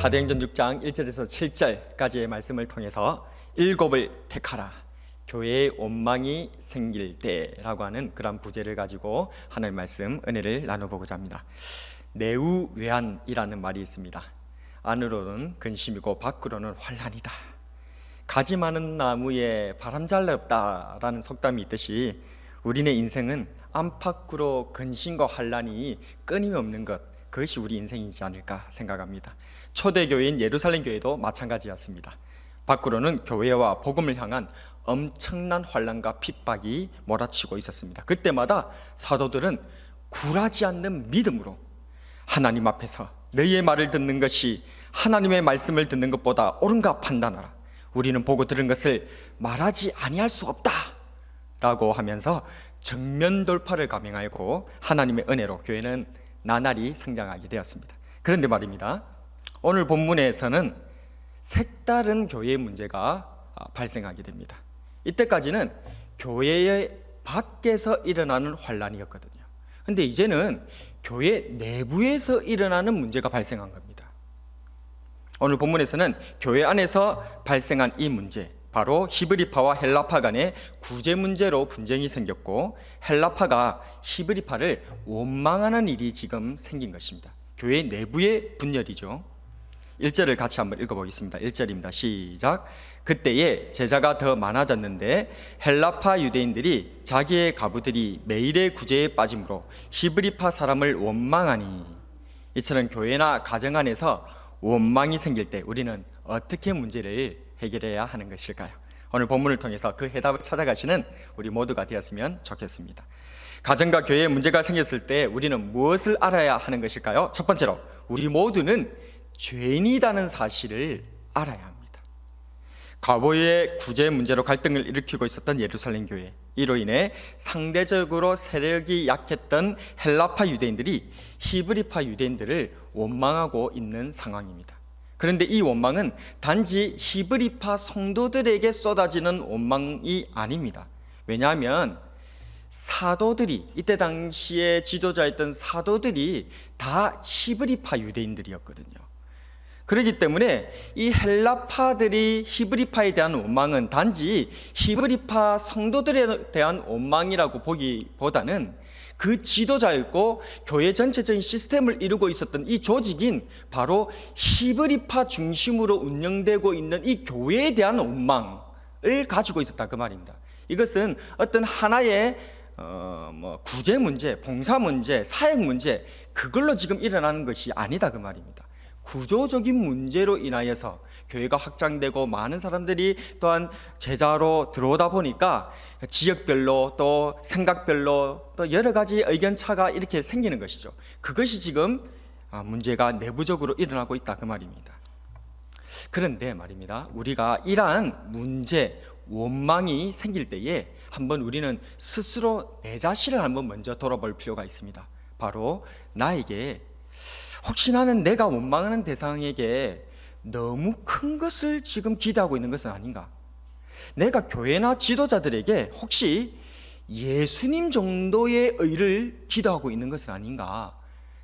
사도행전 6장 1절에서 7절까지의 말씀을 통해서 일곱을 택하라. 교회의 원망이 생길 때라고 하는 그런 부제를 가지고 하나님 말씀 은혜를 나눠보고자 합니다. 내우외한이라는 말이 있습니다. 안으로는 근심이고 밖으로는 환란이다. 가지 많은 나무에 바람 잘 없다라는 속담이 있듯이 우리네 인생은 안팎으로 근심과 환란이 끊임없는 것 그것이 우리 인생이지 않을까 생각합니다. 초대 교회인 예루살렘 교회도 마찬가지였습니다. 밖으로는 교회와 복음을 향한 엄청난 환란과 핍박이 몰아치고 있었습니다. 그때마다 사도들은 굴하지 않는 믿음으로 하나님 앞에서 너희의 말을 듣는 것이 하나님의 말씀을 듣는 것보다 옳은가 판단하라. 우리는 보고 들은 것을 말하지 아니할 수 없다 라고 하면서 정면 돌파를 감행하고 하나님의 은혜로 교회는 나날이 성장하게 되었습니다. 그런데 말입니다. 오늘 본문에서는 색다른 교회의 문제가 아, 발생하게 됩니다. 이때까지는 교회의 밖에서 일어나는 환란이었거든요. 근데 이제는 교회 내부에서 일어나는 문제가 발생한 겁니다. 오늘 본문에서는 교회 안에서 발생한 이 문제, 바로 히브리파와 헬라파 간의 구제 문제로 분쟁이 생겼고 헬라파가 히브리파를 원망하는 일이 지금 생긴 것입니다. 교회 내부의 분열이죠. 1절을 같이 한번 읽어보겠습니다. 1절입니다. 시작. 그때에 제자가 더 많아졌는데 헬라파 유대인들이 자기의 가부들이 매일의 구제에 빠짐으로 히브리파 사람을 원망하니 이처럼 교회나 가정 안에서 원망이 생길 때 우리는 어떻게 문제를 해결해야 하는 것일까요? 오늘 본문을 통해서 그 해답을 찾아가시는 우리 모두가 되었으면 좋겠습니다. 가정과 교회에 문제가 생겼을 때 우리는 무엇을 알아야 하는 것일까요? 첫 번째로 우리 모두는 죄인이라는 사실을 알아야 합니다. 과거의 구제 문제로 갈등을 일으키고 있었던 예루살렘 교회 이로 인해 상대적으로 세력이 약했던 헬라파 유대인들이 히브리파 유대인들을 원망하고 있는 상황입니다. 그런데 이 원망은 단지 히브리파 성도들에게 쏟아지는 원망이 아닙니다. 왜냐하면 사도들이 이때 당시에 지도자였던 사도들이 다 히브리파 유대인들이었거든요. 그렇기 때문에 이 헬라파들이 히브리파에 대한 원망은 단지 히브리파 성도들에 대한 원망이라고 보기보다는 그 지도자였고 교회 전체적인 시스템을 이루고 있었던 이 조직인 바로 히브리파 중심으로 운영되고 있는 이 교회에 대한 원망을 가지고 있었다 그 말입니다. 이것은 어떤 하나의 어, 뭐 구제 문제, 봉사 문제, 사역 문제 그걸로 지금 일어나는 것이 아니다 그 말입니다. 구조적인 문제로 인하여서 교회가 확장되고 많은 사람들이 또한 제자로 들어오다 보니까 지역별로 또 생각별로 또 여러 가지 의견 차가 이렇게 생기는 것이죠. 그것이 지금 아, 문제가 내부적으로 일어나고 있다 그 말입니다. 그런데 말입니다. 우리가 이러한 문제, 원망이 생길 때에 한번 우리는 스스로 내 자신을 한번 먼저 돌아볼 필요가 있습니다. 바로 나에게 혹시 나는 내가 원망하는 대상에게 너무 큰 것을 지금 기대하고 있는 것은 아닌가? 내가 교회나 지도자들에게 혹시 예수님 정도의 의를 기도하고 있는 것은 아닌가?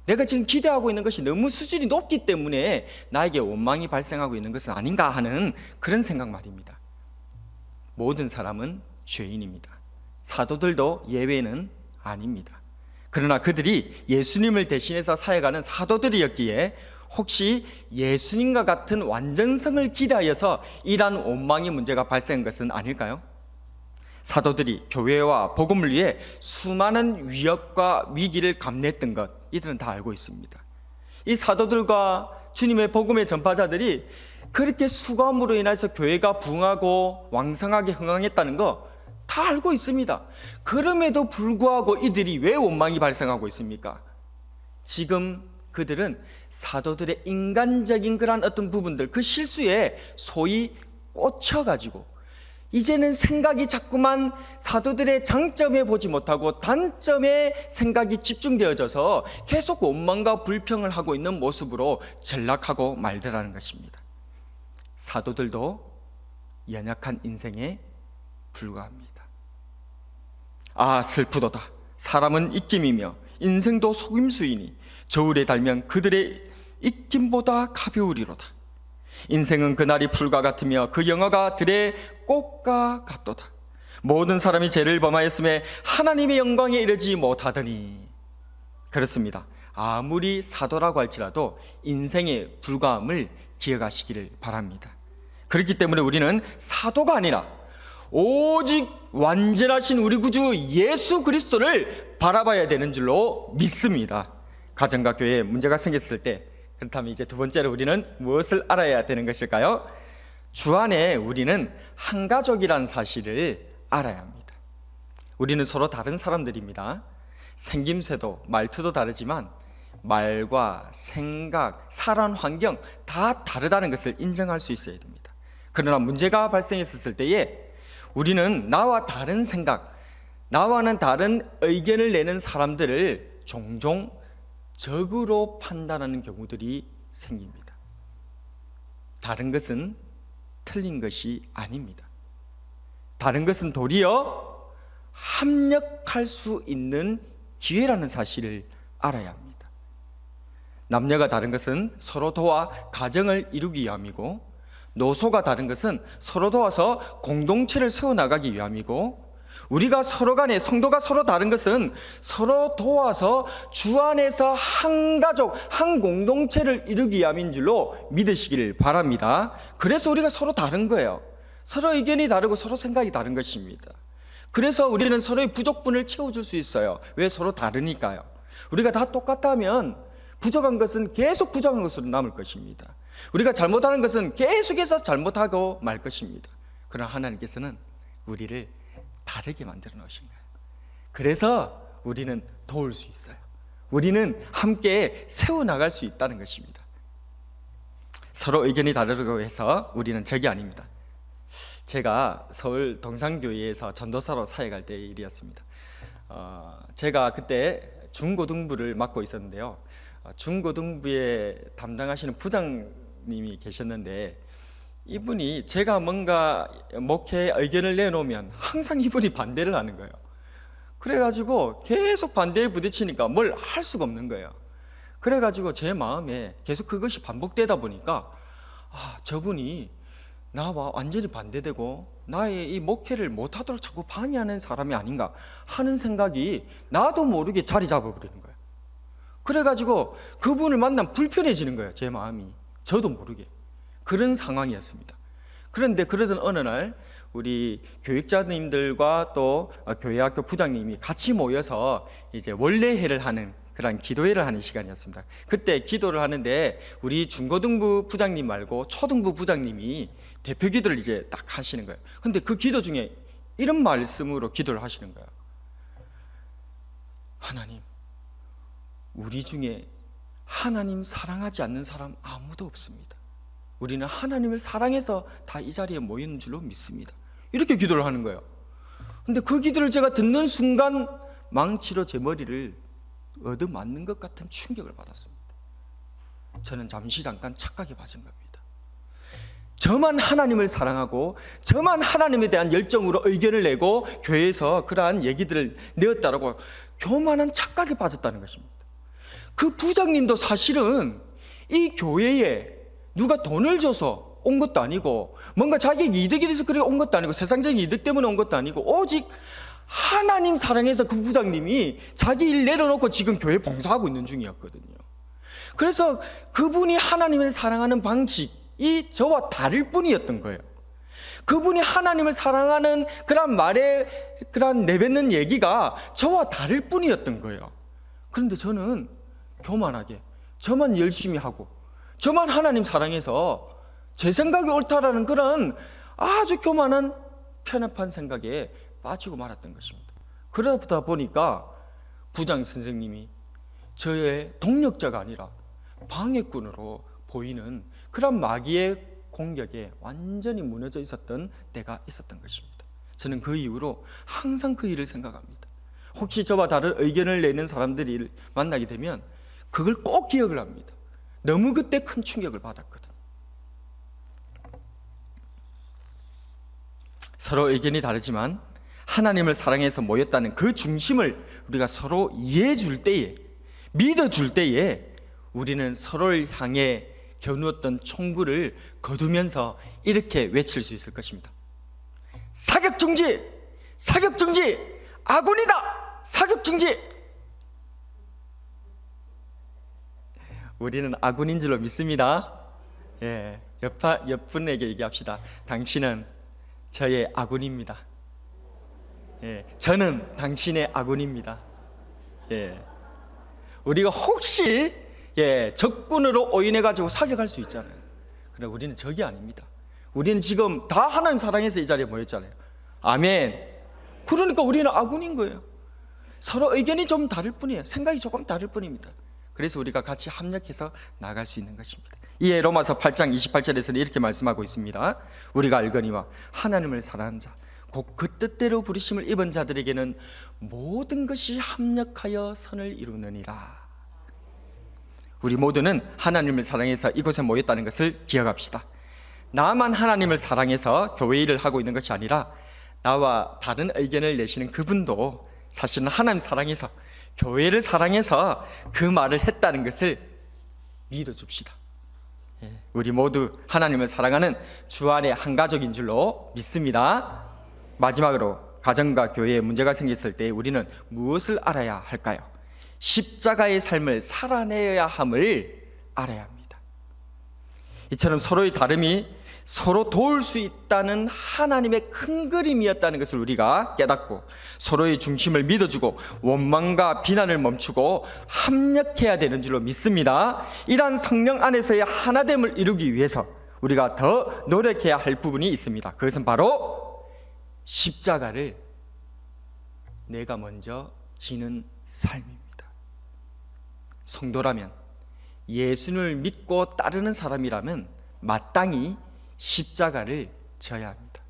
내가 지금 기대하고 있는 것이 너무 수준이 높기 때문에 나에게 원망이 발생하고 있는 것은 아닌가 하는 그런 생각 말입니다. 모든 사람은 죄인입니다. 사도들도 예외는 아닙니다. 그러나 그들이 예수님을 대신해서 사역하는 사도들이었기에 혹시 예수님과 같은 완전성을 기대하여서 이러한 원망의 문제가 발생한 것은 아닐까요? 사도들이 교회와 복음을 위해 수많은 위협과 위기를 감내했던 것 이들은 다 알고 있습니다. 이 사도들과 주님의 복음의 전파자들이 그렇게 수고함으로 인해서 교회가 부흥하고 왕성하게 흥황했다는 거 다 알고 있습니다. 그럼에도 불구하고 이들이 왜 원망이 발생하고 있습니까? 지금 그들은 사도들의 인간적인 그런 어떤 부분들 그 실수에 소위 꽂혀가지고 이제는 생각이 자꾸만 사도들의 장점에 보지 못하고 단점에 생각이 집중되어져서 계속 원망과 불평을 하고 있는 모습으로 전락하고 말더라는 것입니다. 사도들도 연약한 인생에 불과합니다. 아 슬프도다. 사람은 입김이며 인생도 속임수이니 저울에 달면 그들의 익김보다 가벼우리로다. 인생은 그날이 풀과 같으며 그 영화가 들의 꽃과 같도다. 모든 사람이 죄를 범하였음에 하나님의 영광에 이르지 못하더니 그렇습니다. 아무리 사도라고 할지라도 인생의 불과함을 기억하시기를 바랍니다. 그렇기 때문에 우리는 사도가 아니라 오직 완전하신 우리 구주 예수 그리스도를 바라봐야 되는 줄로 믿습니다. 가정과 교회에 문제가 생겼을 때 그렇다면 이제 두 번째로 우리는 무엇을 알아야 되는 것일까요? 주 안에 우리는 한 가족이라는 사실을 알아야 합니다. 우리는 서로 다른 사람들입니다. 생김새도 말투도 다르지만 말과 생각, 살아온 환경 다 다르다는 것을 인정할 수 있어야 됩니다. 그러나 문제가 발생했을 때에 우리는 나와 다른 생각, 나와는 다른 의견을 내는 사람들을 종종 적으로 판단하는 경우들이 생깁니다. 다른 것은 틀린 것이 아닙니다. 다른 것은 도리어 합력할 수 있는 기회라는 사실을 알아야 합니다. 남녀가 다른 것은 서로 도와 가정을 이루기 위함이고 노소가 다른 것은 서로 도와서 공동체를 세워나가기 위함이고 우리가 서로 간에 성도가 서로 다른 것은 서로 도와서 주 안에서 한 가족, 한 공동체를 이루기 위함인 줄로 믿으시기를 바랍니다. 그래서 우리가 서로 다른 거예요. 서로 의견이 다르고 서로 생각이 다른 것입니다. 그래서 우리는 서로의 부족분을 채워줄 수 있어요. 왜 서로 다르니까요. 우리가 다 똑같다면 부족한 것은 계속 부족한 것으로 남을 것입니다. 우리가 잘못하는 것은 계속해서 잘못하고 말 것입니다. 그러나 하나님께서는 우리를 다르게 만들어 놓으신 거예요. 그래서 우리는 도울 수 있어요. 우리는 함께 세워 나갈 수 있다는 것입니다. 서로 의견이 다르다고 해서 우리는 적이 아닙니다. 제가 서울 동산교회에서 전도사로 사역할 때 일이었습니다. 어, 제가 그때 중고등부를 맡고 있었는데요. 어, 중고등부에 담당하시는 부장 님이 계셨는데 이분이 제가 뭔가 목회 의견을 내놓으면 항상 이분이 반대를 하는 거예요. 그래가지고 계속 반대에 부딪히니까 뭘 할 수가 없는 거예요. 그래가지고 제 마음에 계속 그것이 반복되다 보니까 아 저분이 나와 완전히 반대되고 나의 이 목회를 못하도록 자꾸 방해하는 사람이 아닌가 하는 생각이 나도 모르게 자리 잡아버리는 거예요. 그래가지고 그분을 만나면 불편해지는 거예요. 제 마음이 저도 모르게 그런 상황이었습니다. 그런데 그러던 어느 날 우리 교육자님들과 또 교회 학교 부장님이 같이 모여서 이제 원래회를 하는 그런 기도회를 하는 시간이었습니다. 그때 기도를 하는데 우리 중고등부 부장님 말고 초등부 부장님이 대표 기도를 이제 딱 하시는 거예요. 근데 그 기도 중에 이런 말씀으로 기도를 하시는 거예요. 하나님, 우리 중에 하나님 사랑하지 않는 사람 아무도 없습니다. 우리는 하나님을 사랑해서 다 이 자리에 모이는 줄로 믿습니다. 이렇게 기도를 하는 거예요. 근데 그 기도를 제가 듣는 순간 망치로 제 머리를 얻어맞는 것 같은 충격을 받았습니다. 저는 잠시 잠깐 착각에 빠진 겁니다. 저만 하나님을 사랑하고 저만 하나님에 대한 열정으로 의견을 내고 교회에서 그러한 얘기들을 내었다라고 교만한 착각에 빠졌다는 것입니다. 그 부장님도 사실은 이 교회에 누가 돈을 줘서 온 것도 아니고 뭔가 자기 이득이 돼서 그래 온 것도 아니고 세상적인 이득 때문에 온 것도 아니고 오직 하나님 사랑해서 그 부장님이 자기 일 내려놓고 지금 교회 봉사하고 있는 중이었거든요. 그래서 그분이 하나님을 사랑하는 방식이 저와 다를 뿐이었던 거예요. 그분이 하나님을 사랑하는 그런 말에 그런 내뱉는 얘기가 저와 다를 뿐이었던 거예요. 그런데 저는 교만하게 저만 열심히 하고 저만 하나님 사랑해서 제 생각이 옳다라는 그런 아주 교만한 편협한 생각에 빠지고 말았던 것입니다. 그러다 보니까 부장 선생님이 저의 동력자가 아니라 방해꾼으로 보이는 그런 마귀의 공격에 완전히 무너져 있었던 때가 있었던 것입니다. 저는 그 이후로 항상 그 일을 생각합니다. 혹시 저와 다른 의견을 내는 사람들이 만나게 되면 그걸 꼭 기억을 합니다. 너무 그때 큰 충격을 받았거든. 서로 의견이 다르지만 하나님을 사랑해서 모였다는 그 중심을 우리가 서로 이해해 줄 때에 믿어 줄 때에 우리는 서로를 향해 겨누었던 총구를 거두면서 이렇게 외칠 수 있을 것입니다. 사격 중지! 사격 중지! 아군이다! 사격 중지! 우리는 아군인 줄로 믿습니다. 예, 옆, 옆분에게 얘기합시다. 당신은 저의 아군입니다. 예, 저는 당신의 아군입니다. 예, 우리가 혹시 예, 적군으로 오인해 가지고 사격할 수 있잖아요. 그러나 우리는 적이 아닙니다. 우리는 지금 다 하나님 사랑해서 이 자리에 모였잖아요. 아멘. 그러니까 우리는 아군인 거예요. 서로 의견이 좀 다를 뿐이에요. 생각이 조금 다를 뿐입니다. 그래서 우리가 같이 합력해서 나갈 수 있는 것입니다. 이에 로마서 8장 28절에서는 이렇게 말씀하고 있습니다. 우리가 알거니와 하나님을 사랑하는 자, 곧 그 뜻대로 부르심을 입은 자들에게는 모든 것이 합력하여 선을 이루느니라. 우리 모두는 하나님을 사랑해서 이곳에 모였다는 것을 기억합시다. 나만 하나님을 사랑해서 교회 일을 하고 있는 것이 아니라 나와 다른 의견을 내시는 그분도 사실은 하나님 사랑해서 교회를 사랑해서 그 말을 했다는 것을 믿어줍시다. 예, 우리 모두 하나님을 사랑하는 주 안의 한 가족인 줄로 믿습니다. 마지막으로 가정과 교회에 문제가 생겼을 때 우리는 무엇을 알아야 할까요? 십자가의 삶을 살아내야 함을 알아야 합니다. 이처럼 서로의 다름이 서로 도울 수 있다는 하나님의 큰 그림이었다는 것을 우리가 깨닫고 서로의 중심을 믿어주고 원망과 비난을 멈추고 합력해야 되는 줄로 믿습니다. 이러한 성령 안에서의 하나됨을 이루기 위해서 우리가 더 노력해야 할 부분이 있습니다. 그것은 바로 십자가를 내가 먼저 지는 삶입니다. 성도라면 예수를 믿고 따르는 사람이라면 마땅히 십자가를 져야 합니다.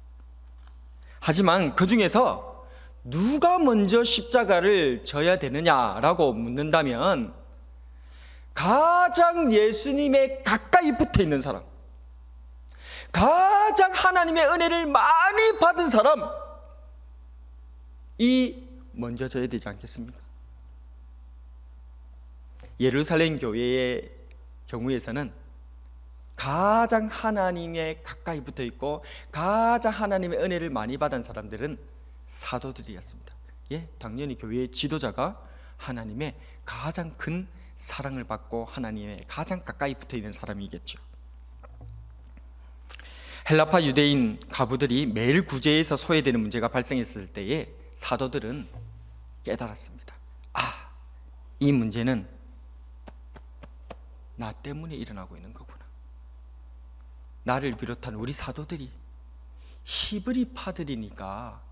하지만 그 중에서 누가 먼저 십자가를 져야 되느냐라고 묻는다면 가장 예수님에 가까이 붙어 있는 사람, 가장 하나님의 은혜를 많이 받은 사람, 이 먼저 져야 되지 않겠습니까? 예루살렘 교회의 경우에서는 가장 하나님에 가까이 붙어 있고 가장 하나님의 은혜를 많이 받은 사람들은 사도들이었습니다. 예, 당연히 교회의 지도자가 하나님의 가장 큰 사랑을 받고 하나님의 가장 가까이 붙어 있는 사람이겠죠. 헬라파 유대인 가부들이 매일 구제에서 소외되는 문제가 발생했을 때에 사도들은 깨달았습니다. 아, 이 문제는 나 때문에 일어나고 있는 거구 나. 나를 비롯한 우리 사도들이 히브리 파들이니까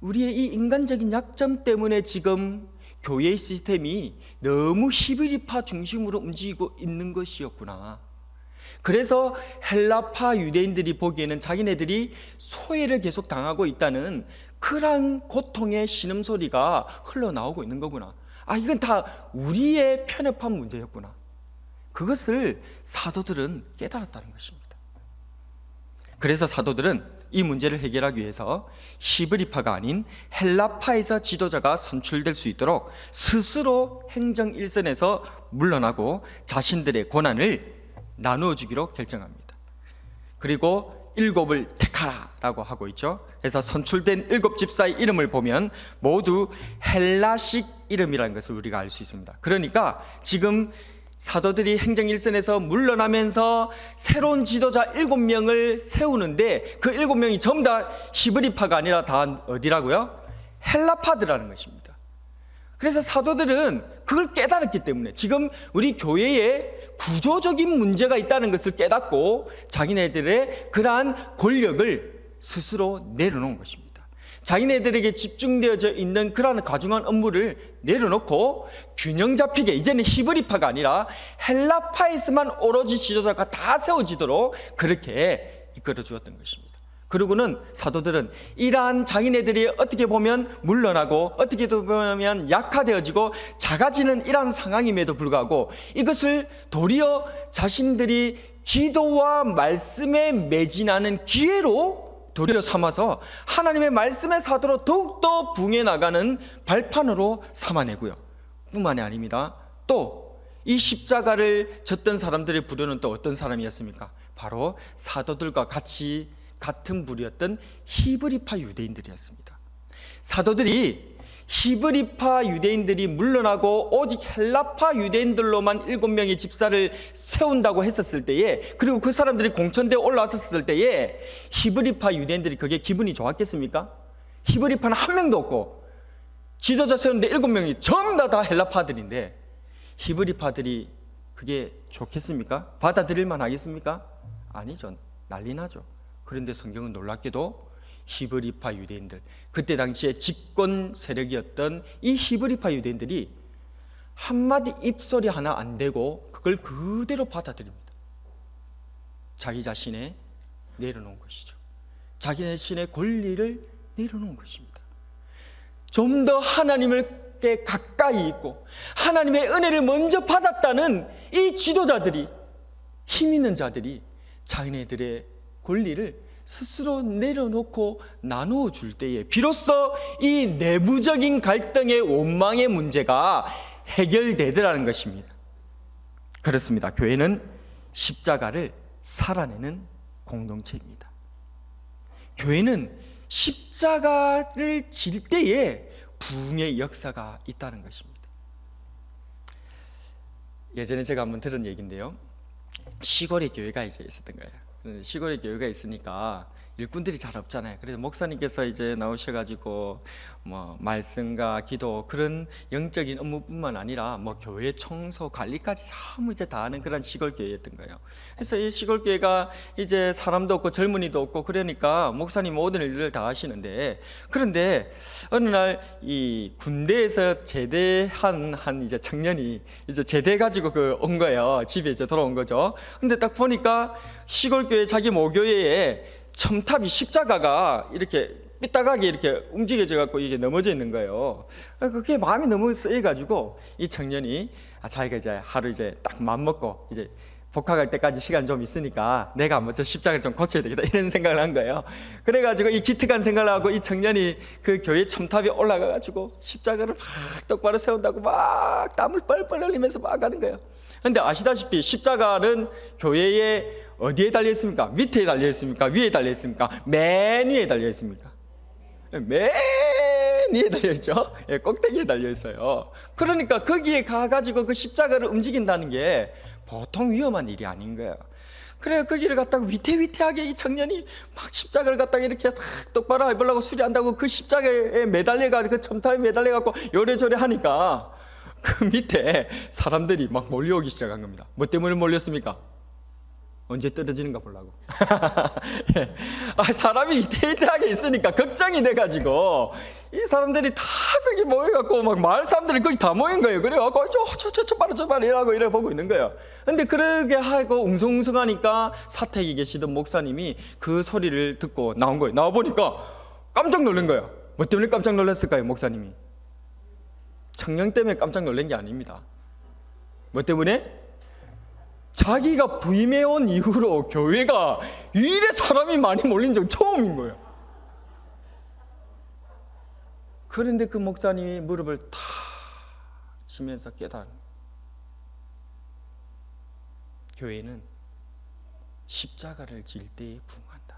우리의 이 인간적인 약점 때문에 지금 교회의 시스템이 너무 히브리파 중심으로 움직이고 있는 것이었구나. 그래서 헬라파 유대인들이 보기에는 자기네들이 소외를 계속 당하고 있다는 그러한 고통의 신음소리가 흘러나오고 있는 거구나. 아, 이건 다 우리의 편협한 문제였구나. 그것을 사도들은 깨달았다는 것입니다. 그래서 사도들은 이 문제를 해결하기 위해서 히브리파가 아닌 헬라파에서 지도자가 선출될 수 있도록 스스로 행정 일선에서 물러나고 자신들의 권한을 나누어 주기로 결정합니다. 그리고 일곱을 택하라라고 하고 있죠. 그래서 선출된 일곱 집사의 이름을 보면 모두 헬라식 이름이라는 것을 우리가 알 수 있습니다. 그러니까 지금 사도들이 행정 일선에서 물러나면서 새로운 지도자 일곱 명을 세우는데 그 일곱 명이 전부 다 히브리파가 아니라 다 어디라고요? 헬라파드라는 것입니다. 그래서 사도들은 그걸 깨달았기 때문에 지금 우리 교회에 구조적인 문제가 있다는 것을 깨닫고 자기네들의 그러한 권력을 스스로 내려놓은 것입니다. 자기네들에게 집중되어져 있는 그러한 과중한 업무를 내려놓고 균형 잡히게 이제는 히브리파가 아니라 헬라파에서만 오로지 지도자가 다 세워지도록 그렇게 이끌어 주었던 것입니다. 그리고는 사도들은 이러한 자기네들이 어떻게 보면 물러나고 어떻게 보면 약화되어지고 작아지는 이러한 상황임에도 불구하고 이것을 도리어 자신들이 기도와 말씀에 매진하는 기회로 도리어 삼아서 하나님의 말씀의 사도로 더욱더 붕해 나가는 발판으로 삼아내고요. 뿐만이 아닙니다. 또 이 십자가를 졌던 사람들의 부류는 또 어떤 사람이었습니까? 바로 사도들과 같이 같은 부류였던 히브리파 유대인들이었습니다. 사도들이 히브리파 유대인들이 물러나고 오직 헬라파 유대인들로만 일곱 명의 집사를 세운다고 했었을 때에 그리고 그 사람들이 공천대에 올라왔었을 때에 히브리파 유대인들이 그게 기분이 좋았겠습니까? 히브리파는 한 명도 없고 지도자 세우는데 일곱 명이 전부 다, 다 헬라파들인데 히브리파들이 그게 좋겠습니까? 받아들일 만 하겠습니까? 아니죠. 난리 나죠. 그런데 성경은 놀랍게도 히브리파 유대인들 그때 당시에 집권 세력이었던 이 히브리파 유대인들이 한마디 입소리 하나 안 되고 그걸 그대로 받아들입니다. 자기 자신의 내려놓은 것이죠. 자기 자신의 권리를 내려놓은 것입니다. 좀 더 하나님을 께 가까이 있고 하나님의 은혜를 먼저 받았다는 이 지도자들이 힘 있는 자들이 자기네들의 권리를 스스로 내려놓고 나누어 줄 때에 비로소 이 내부적인 갈등의 원망의 문제가 해결되더라는 것입니다. 그렇습니다. 교회는 십자가를 살아내는 공동체입니다. 교회는 십자가를 질 때에 부흥의 역사가 있다는 것입니다. 예전에 제가 한번 들은 얘기인데요. 시골에 교회가 이제 있었던 거예요. 시골에 교회가 있으니까 일꾼들이 잘 없잖아요. 그래서 목사님께서 이제 나오셔가지고 뭐 말씀과 기도 그런 영적인 업무뿐만 아니라 뭐 교회 청소 관리까지 전부 이제 다 하는 그런 시골 교회였던 거예요. 그래서 이 시골 교회가 이제 사람도 없고 젊은이도 없고 그러니까 목사님 모든 일들을 다 하시는데 그런데 어느 날 이 군대에서 제대한 한 이제 청년이 이제 제대 가지고 그 온 거예요. 집에 이제 돌아온 거죠. 근데 딱 보니까 시골 교회 자기 모교회에 첨탑이 십자가가 이렇게 삐딱하게 이렇게 움직여져 갖고 이게 넘어져 있는 거예요. 그게 마음이 너무 쓰여 가지고 이 청년이 아 자기가 이제 하루 이제 딱 맘 먹고 이제 복학할 때까지 시간 좀 있으니까 내가 먼저 십자가를 좀 고쳐야 되겠다 이런 생각을 한 거예요. 그래가지고 이 기특한 생각을 하고 이 청년이 그 교회 첨탑에 올라가가지고 십자가를 막 똑바로 세운다고 막 땀을 뻘뻘 흘리면서 막 가는 거예요. 근데 아시다시피 십자가는 교회에 어디에 달려 있습니까? 밑에 달려 있습니까? 위에 달려 있습니까? 맨 위에 달려 있습니까? 맨 위에 달려 있죠. 예, 꼭대기에 달려 있어요. 그러니까 거기에 가 가지고 그 십자가를 움직인다는 게 보통 위험한 일이 아닌 거예요. 그래 거기를 갖다가 위태위태하게 이 청년이 막 십자가를 갖다가 이렇게 탁 똑바로 해보려고 수리한다고 그 십자가에 매달려가 그 첨탑에 매달려갖고 요래저래 하니까 그 밑에 사람들이 막 몰려오기 시작한 겁니다. 뭐 때문에 몰렸습니까? 언제 떨어지는가 보려고. 예. 아, 사람이 위태위태하게 있으니까 걱정이 돼가지고 이 사람들이 다 거기 모여갖고 막 마을 사람들이 거기 다 모인 거예요. 그래갖고 저저저 바로 저 바로 이라고 이래 보고 있는 거예요. 근데 그러게 하고 웅성웅성하니까 사택에 계시던 목사님이 그 소리를 듣고 나온 거예요. 나와 보니까 깜짝 놀란 거예요. 뭐 때문에 깜짝 놀랐을까요, 목사님이? 청년 때문에 깜짝 놀란 게 아닙니다. 뭐 때문에? 자기가 부임해온 이후로 교회가 이래 사람이 많이 몰린 적 처음인 거예요. 그런데 그 목사님이 무릎을 탁 치면서 깨달은 교회는 십자가를 질 때에 부흥한다.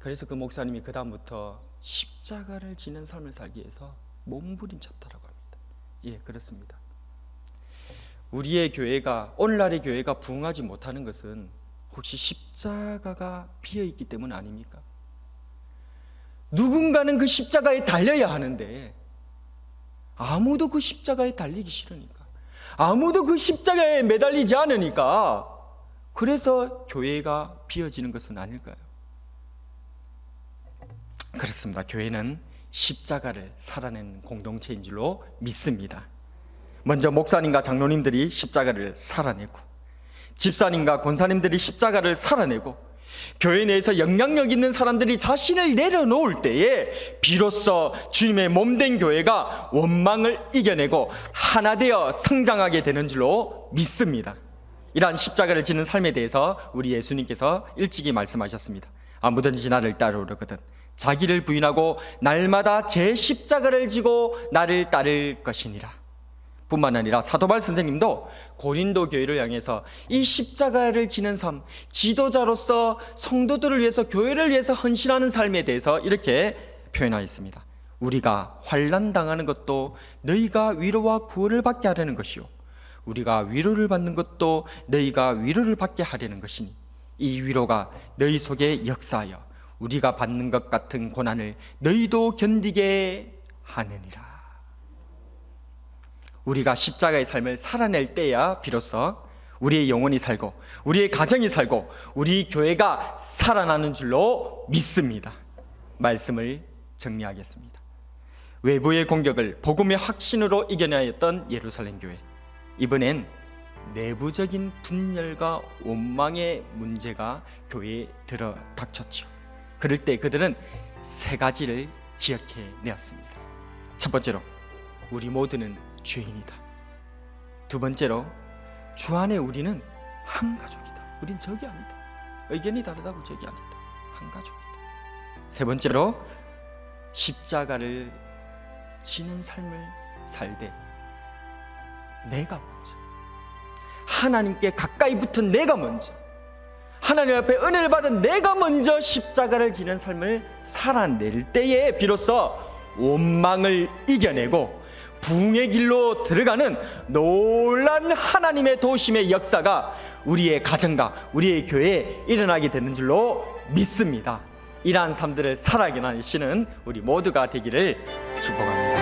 그래서 그 목사님이 그 다음부터 십자가를 지는 삶을 살기 위해서 몸부림쳤다라고. 예, 그렇습니다. 우리의 교회가 오늘날의 교회가 부흥하지 못하는 것은 혹시 십자가가 비어 있기 때문 아닙니까? 누군가는 그 십자가에 달려야 하는데 아무도 그 십자가에 달리기 싫으니까 아무도 그 십자가에 매달리지 않으니까 그래서 교회가 비어지는 것은 아닐까요? 그렇습니다. 교회는 십자가를 살아낸 공동체인 줄로 믿습니다. 먼저 목사님과 장로님들이 십자가를 살아내고 집사님과 권사님들이 십자가를 살아내고 교회 내에서 영향력 있는 사람들이 자신을 내려놓을 때에 비로소 주님의 몸된 교회가 원망을 이겨내고 하나 되어 성장하게 되는 줄로 믿습니다. 이러한 십자가를 지는 삶에 대해서 우리 예수님께서 일찍이 말씀하셨습니다. 아무든지 나를 따르거든 자기를 부인하고 날마다 제 십자가를 지고 나를 따를 것이니라. 뿐만 아니라 사도발 선생님도 고린도 교회를 향해서 이 십자가를 지는 삶, 지도자로서 성도들을 위해서 교회를 위해서 헌신하는 삶에 대해서 이렇게 표현하였습니다. 우리가 환난 당하는 것도 너희가 위로와 구원을 받게 하려는 것이요 우리가 위로를 받는 것도 너희가 위로를 받게 하려는 것이니 이 위로가 너희 속에 역사하여 우리가 받는 것 같은 고난을 너희도 견디게 하느니라. 우리가 십자가의 삶을 살아낼 때야 비로소 우리의 영혼이 살고 우리의 가정이 살고 우리 교회가 살아나는 줄로 믿습니다. 말씀을 정리하겠습니다. 외부의 공격을 복음의 확신으로 이겨내었던 예루살렘 교회. 이번엔 내부적인 분열과 원망의 문제가 교회에 들어 닥쳤죠. 그럴 때 그들은 세 가지를 기억해 내었습니다. 첫 번째로 우리 모두는 죄인이다. 두 번째로 주 안에 우리는 한 가족이다. 우린 적이 아니다. 의견이 다르다고 적이 아니다. 한 가족이다. 세 번째로 십자가를 지는 삶을 살되 내가 먼저 하나님께 가까이 붙은 내가 먼저 하나님 앞에 은혜를 받은 내가 먼저 십자가를 지는 삶을 살아낼 때에 비로소 원망을 이겨내고 부흥의 길로 들어가는 놀란 하나님의 도심의 역사가 우리의 가정과 우리의 교회에 일어나게 되는 줄로 믿습니다. 이러한 삶들을 살아가시는 우리 모두가 되기를 축복합니다.